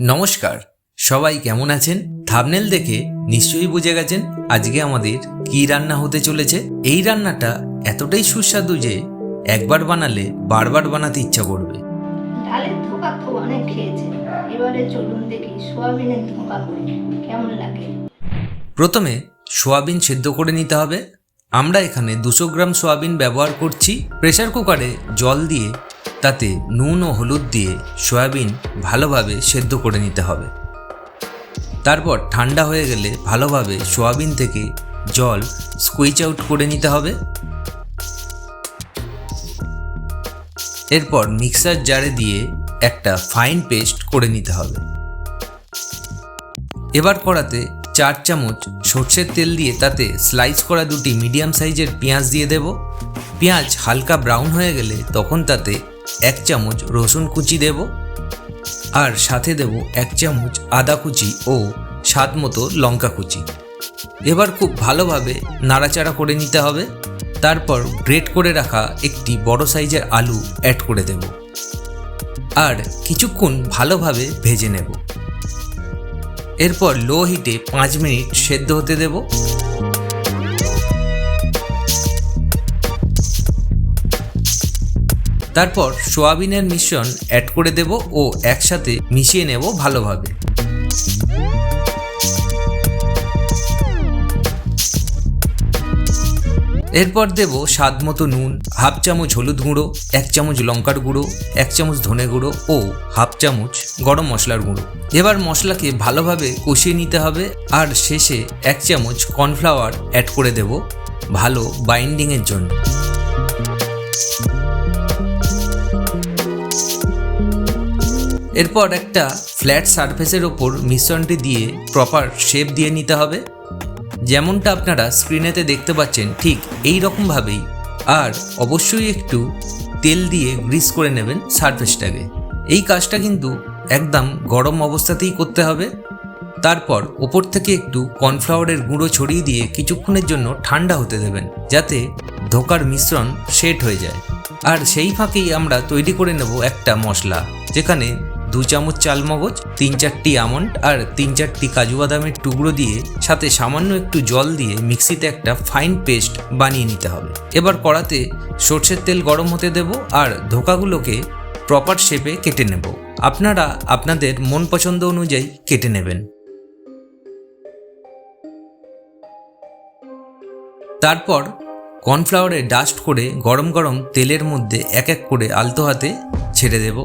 নমস্কার সবাই কেমন আছেন? থাবনেল দেখে নিশ্চয়ই বুঝে গেছেন আজকে আমাদের কি রান্না হতে চলেছে। এই রান্নাটা এতটাই সুস্বাদু যে একবার বানালে বারবার বানাতে ইচ্ছা করবে। ডালের ধোকা তো অনেক খেয়েছে। এবারে চলুন দেখি সোয়াবিনের ধোকা করি কেমন লাগে। প্রথমে সোয়াবিন সেদ্ধ করে নিতে হবে। আমরা এখানে দুশো গ্রাম সোয়াবিন ব্যবহার করছি। প্রেসার কুকারে জল দিয়ে তাতে নুন ও হলুদ দিয়ে সয়াবিন ভালোভাবে সেদ্ধ করে নিতে হবে। তারপর ঠান্ডা হয়ে গেলে ভালোভাবে সোয়াবিন থেকে জল স্কুইচ আউট করে নিতে হবে। এরপর মিক্সার জারে দিয়ে একটা ফাইন পেস্ট করে নিতে হবে। এবার কড়াতে চার চামচ সর্ষের তেল দিয়ে তাতে স্লাইস করা দুটি মিডিয়াম সাইজের পেঁয়াজ দিয়ে দেব। পেঁয়াজ হালকা ব্রাউন হয়ে গেলে তখন তাতে এক চামচ রসুন কুচি দেব আর সাথে দেব এক চামচ আদা কুচি ও স্বাদ মতো লঙ্কা কুচি। এবার খুব ভালোভাবে নাড়াচাড়া করে নিতে হবে। তারপর গ্রেট করে রাখা একটি বড় সাইজের আলু অ্যাড করে দেব। আর কিছুক্ষণ ভালোভাবে ভেজে নেব। এরপর লো হিটে পাঁচ মিনিট সেদ্ধ হতে দেব। তারপর সোয়াবিনের মিশ্রণ অ্যাড করে দেব ও একসাথে মিশিয়ে নেব ভালোভাবে। এরপর দেব স্বাদ মতো নুন, হাফ চামচ হলুদ গুঁড়ো, এক চামচ লঙ্কার গুঁড়ো, এক চামচ ধনে গুঁড়ো ও হাফ চামচ গরম মশলার গুঁড়ো। এবার মশলাকে ভালোভাবে কষিয়ে নিতে হবে আর শেষে এক চামচ কর্নফ্লাওয়ার অ্যাড করে দেব ভালো বাইন্ডিংয়ের জন্য। এরপর একটা ফ্ল্যাট সারফেসের ওপর মিশ্রণটি দিয়ে প্রপার শেপ দিয়ে নিতে হবে। যেমনটা আপনারা স্ক্রিনেতে দেখতে পাচ্ছেন, ঠিক এই রকমভাবেই। আর অবশ্যই একটু তেল দিয়ে গ্রিস করে নেবেন সারফেসটাকে এই কাজটা কিন্তু একদম গরম অবস্থাতেই করতে হবে। তারপর ওপর থেকে একটু কর্নফ্লাওয়ারের গুঁড়ো ছড়িয়ে দিয়ে কিছুক্ষণের জন্য ঠান্ডা হতে দেবেন, যাতে ধোকার মিশ্রণ সেট হয়ে যায়। আর সেই ফাঁকেই আমরা তৈরি করে নেব একটা মশলা, যেখানে দু চামচ চালমগজ, তিন চারটি আমন্ড আর তিন চারটি কাজু বাদামের টুকরো দিয়ে সাথে সামান্য একটু জল দিয়ে মিক্সিতে একটা ফাইন পেস্ট বানিয়ে নিতে হবে। এবার কড়াতে সর্ষের তেল গরম হতে দেব আর ধোকাগুলোকে প্রপার শেপে কেটে নেব। আপনারা আপনাদের মন পছন্দ অনুযায়ী কেটে নেবেন। তারপর কর্নফ্লাওয়ারে ডাস্ট করে গরম গরম তেলের মধ্যে এক এক করে আলতো হাতে ছেড়ে দেব।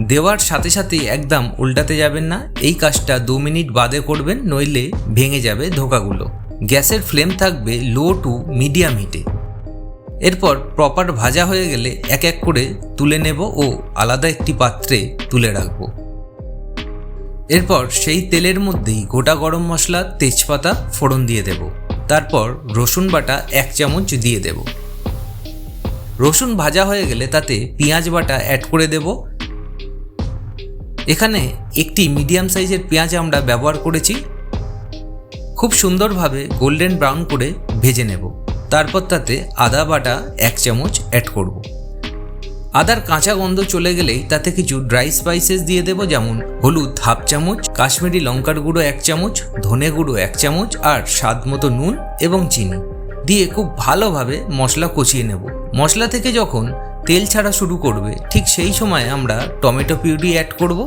দেওয়ার সাথে সাথেই একদম উল্টাতে যাবেন না। এই কাজটা দু মিনিট বাদে করবেন, নইলে ভেঙে যাবে ধোকাগুলো। গ্যাসের ফ্লেম থাকবে লো টু মিডিয়াম হিটে। এরপর প্রপার ভাজা হয়ে গেলে এক এক করে তুলে নেব ও আলাদা একটি পাত্রে তুলে রাখব। এরপর সেই তেলের মধ্যেই গোটা গরম মশলা, তেজপাতা, ফোড়ন দিয়ে দেব। তারপর রসুন বাটা এক চামচ দিয়ে দেব। রসুন ভাজা হয়ে গেলে তাতে পেঁয়াজ বাটা অ্যাড করে দেব। এখানে একটি মিডিয়াম সাইজের পেঁয়াজ আমরা ব্যবহার করেছি। খুব সুন্দরভাবে গোল্ডেন ব্রাউন করে ভেজে নেব। তারপর তাতে আদা বাটা এক চামচ অ্যাড করব। আদার কাঁচা গন্ধ চলে গেলেই তাতে কিছু ড্রাই স্পাইসেস দিয়ে দেবো, যেমন হলুদ হাফ চামচ, কাশ্মীরি লঙ্কার গুঁড়ো এক চামচ, ধনে গুঁড়ো এক চামচ আর স্বাদ মতো নুন এবং চিনি। দিয়ে খুব ভালোভাবে মশলা কষিয়ে নেব। মশলা থেকে যখন তেল ছাড়া শুরু করবে, ঠিক সেই সময় আমরা টমেটো পিউরি অ্যাড করব।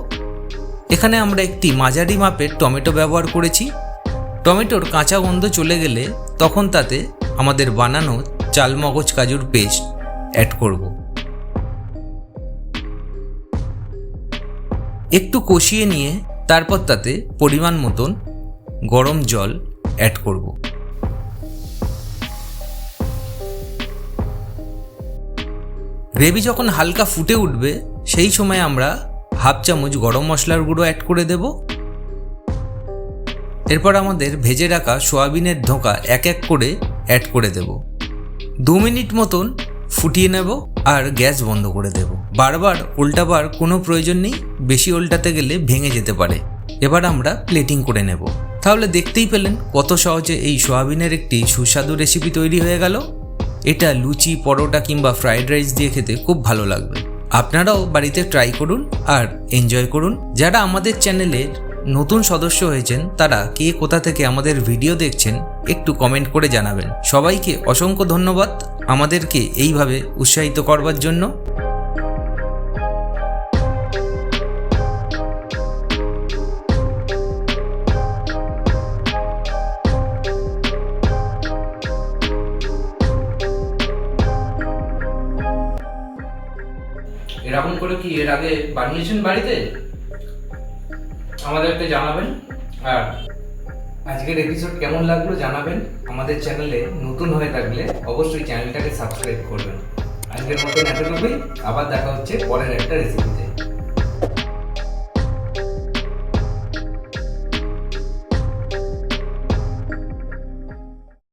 এখানে আমরা একটি মাঝারি মাপের টমেটো ব্যবহার করেছি। টমেটোর কাঁচা গন্ধ চলে গেলে তখন তাতে আমাদের বানানো চালমগজ কাজুর পেস্ট অ্যাড করব। একটু কষিয়ে নিয়ে তারপর তাতে পরিমাণ মতন গরম জল অ্যাড করব। গ্রেভি যখন হালকা ফুটে উঠবে, সেই সময় আমরা হাফ চামচ গরম মশলার গুঁড়ো অ্যাড করে দেব। এরপর আমাদের ভেজে রাখা সোয়াবিনের ধোঁকা এক এক করে অ্যাড করে দেব। দু মিনিট মতন ফুটিয়ে নেব আর গ্যাস বন্ধ করে দেব। বারবার উল্টাবার কোনো প্রয়োজন নেই, বেশি উল্টাতে গেলে ভেঙে যেতে পারে। এবার আমরা প্লেটিং করে নেব। তাহলে দেখতেই পেলেন কত সহজে এই সোয়াবিনের একটি সুস্বাদু রেসিপি তৈরি হয়ে গেল। এটা লুচি, পরোটা কিংবা ফ্রাইড রাইস দিয়ে খেতে খুব ভালো লাগবে। আপনারাও বাড়িতে ট্রাই করুন আর এনজয় করুন। যারা আমাদের চ্যানেলের নতুন সদস্য হয়েছেন, তারা কে কোথা থেকে আমাদের ভিডিও দেখছেন, একটু কমেন্ট করে জানাবেন। সবাইকে অসংখ্য ধন্যবাদ। আমাদেরকে এইভাবে উৎসাহিত করবার জন্য। এরকম করে কি এর আগে বানিয়েছেন বাড়িতে? আমাদেরকে জানাবেন আর আজকের এপিসোড কেমন লাগল জানাবেন আমাদের চ্যানেলে নতুন হয়ে থাকলে অবশ্যই চ্যানেলটাকে সাবস্ক্রাইব করবেন। আজকের মতন এতটুকুই, আবার দেখা হচ্ছে পরের একটা রেসিপিতে